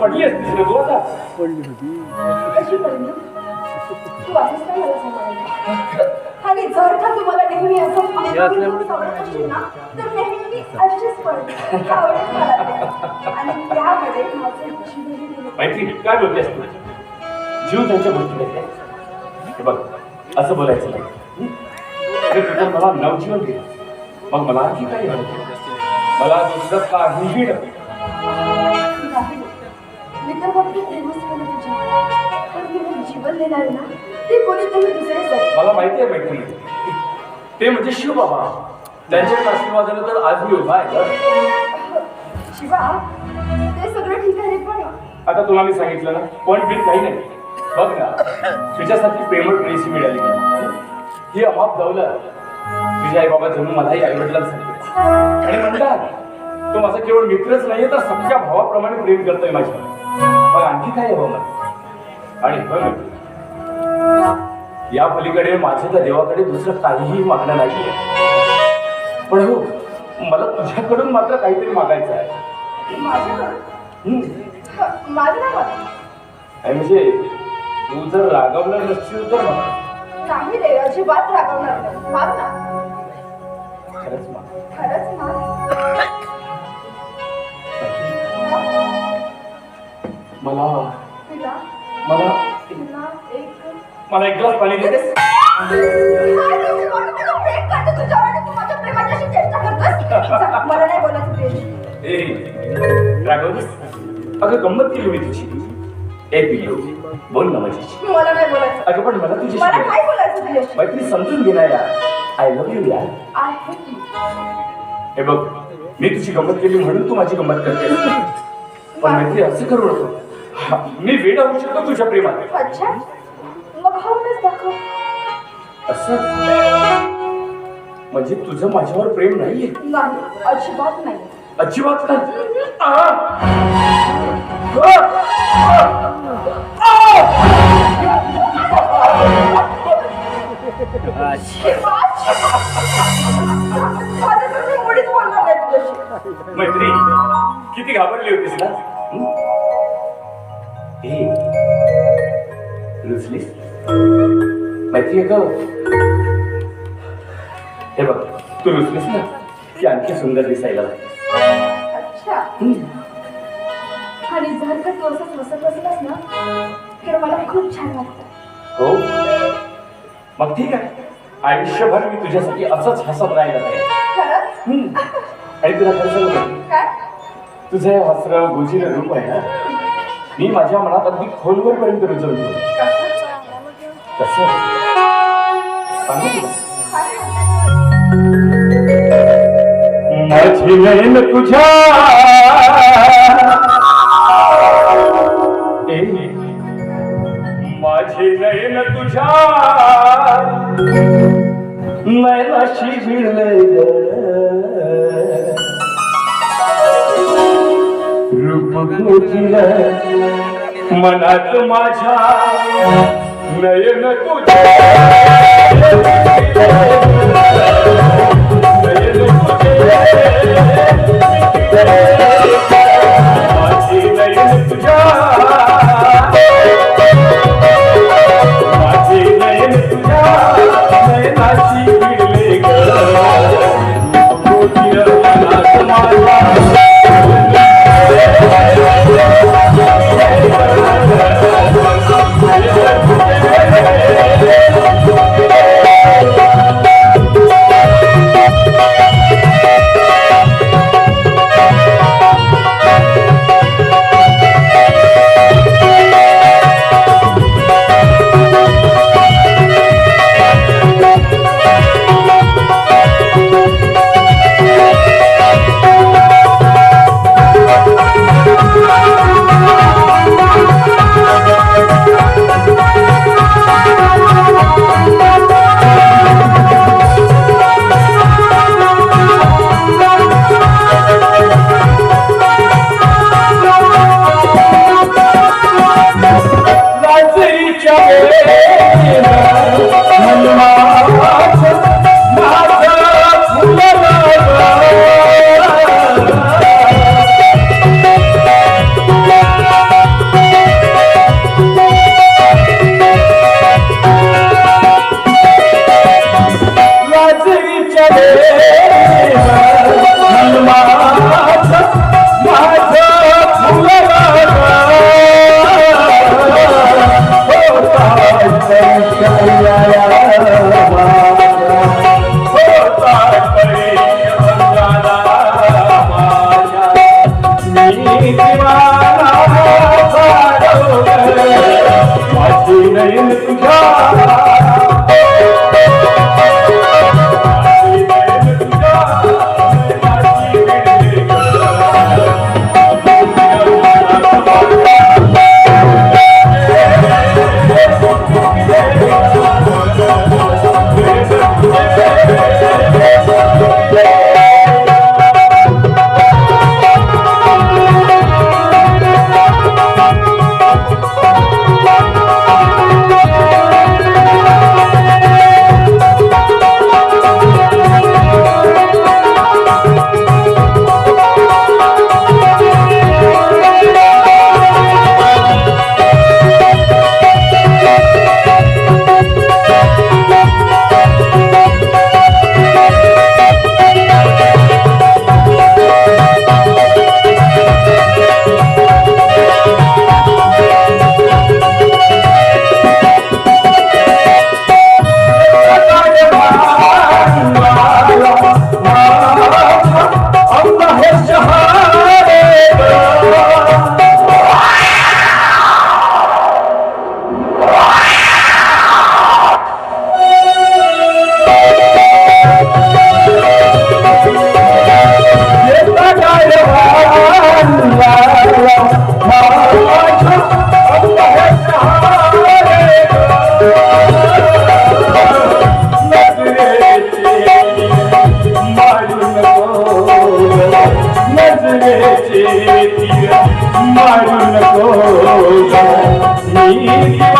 पडली असतीस रे तू आता कशी पडली तू असंच काय मला सांगायला आणि जर का तुम्हाला नेहमी असं आवडत असेल ना तर नेहमी अशीच पडते. आवडेल मला ते. आणि त्यामध्ये माझं जीवनही गेलं. मैत्री काय बोलतेस तू जीव त्यांच्या गोष्टी काय हे बघ असं बोलायचं नाही. हं? अरे तुझं मला नवजीवन दिलं. मग मला आणखी काही हवं मला दुसरं काहीही नको जीवन देणार ना ते कोणीतरी दुसरेच आहे मला माहिती आहे मैत्री ते म्हणजे शिवबाबा त्यांच्या आशीर्वादाने तर आज मी उभा आहे गं. शिवा ते सगळं ठीक आहे पण. आता तुला मी सांगितलं ना पण बिन काही नाही. बघ ना तुझ्यासारखी प्रेमळ प्रेसी मिळाली. ही अमाप दौलत. तुझ्या आई बाबा जणू मलाही आई वडिलांसारखे आणि म्हणतात तो माझा केवळ मित्रच नाहीये तर सख्या भावाप्रमाणे प्रेम करतोय माझ्या आणखी काय मला आणि या पलीकडे माझ्या त्या देवाकडे दुसरं काहीही मागणं नाहीये. पण हो मला तुझ्याकडून मात्र काहीतरी मागायचं आहे. माझं नाही म्हणजे तू जर रागवलं नसशील तर मला नाही रे अजिबात रागवणार नाही. खरंच मा खरंच माग. मला तुला मला तुला एक मला एक ग्लास पाणी मला नाही बोलायचं प्रेम. ए रागवलीस अगं गंमत केली मी तुझी ए पिल्लू बोल ना माझी मला नाही बोलायचं. अगं पण मला तुझी मला काय बोलायचं तुझ्याशी. मैत्री समजून घे ना यार. आय लव्ह यू यार. आय हेट यू हे बघ मी तुझी गंमत केली म्हणून तू माझी गंमत करते पण मैत्री असं करू नको. मी वेड होऊ शकतो तुझ्या प्रेमात. अच्छा. मग हाऊनच दाखव. असं? म्हणजे तुझं माझ्यावर प्रेम नाहीये? नाही अजिबात नाही. अजिबात नाही? आ! आ! आता तर मी मुळीच बोलणार नाही. तुझ्याशी मैत्री किती घाबरली होतीस ना? हं? ए रुचलीस मैत्री आहे का हे बघ तू रुचलीस ना? की आणखी सुंदर दिसायला. अच्छा. हं. आणि जर का तू असंच बसत असलास ना तर मला खूप छान वाटतं. हो? मग ठीक आहे. आयुष्यभर मी तुझ्यासाठी असंच हसत राहिलं आहे. खरंच? हं. आणि तुला खरं सांगू का? काय? तुझं हे हसरं गुजीर रूप आहे ना? मी माझ्या मनात अगदी खोलवरपर्यंत रुजवतो. कसं? सांगू तुला? माझी नयन तुझ्या माझी नयन तुझ्या नयनाशी भिडले मग मनात माझ्या नयन तुझे नयन तुझे तुझ्या माझी मारू नको मी दिवा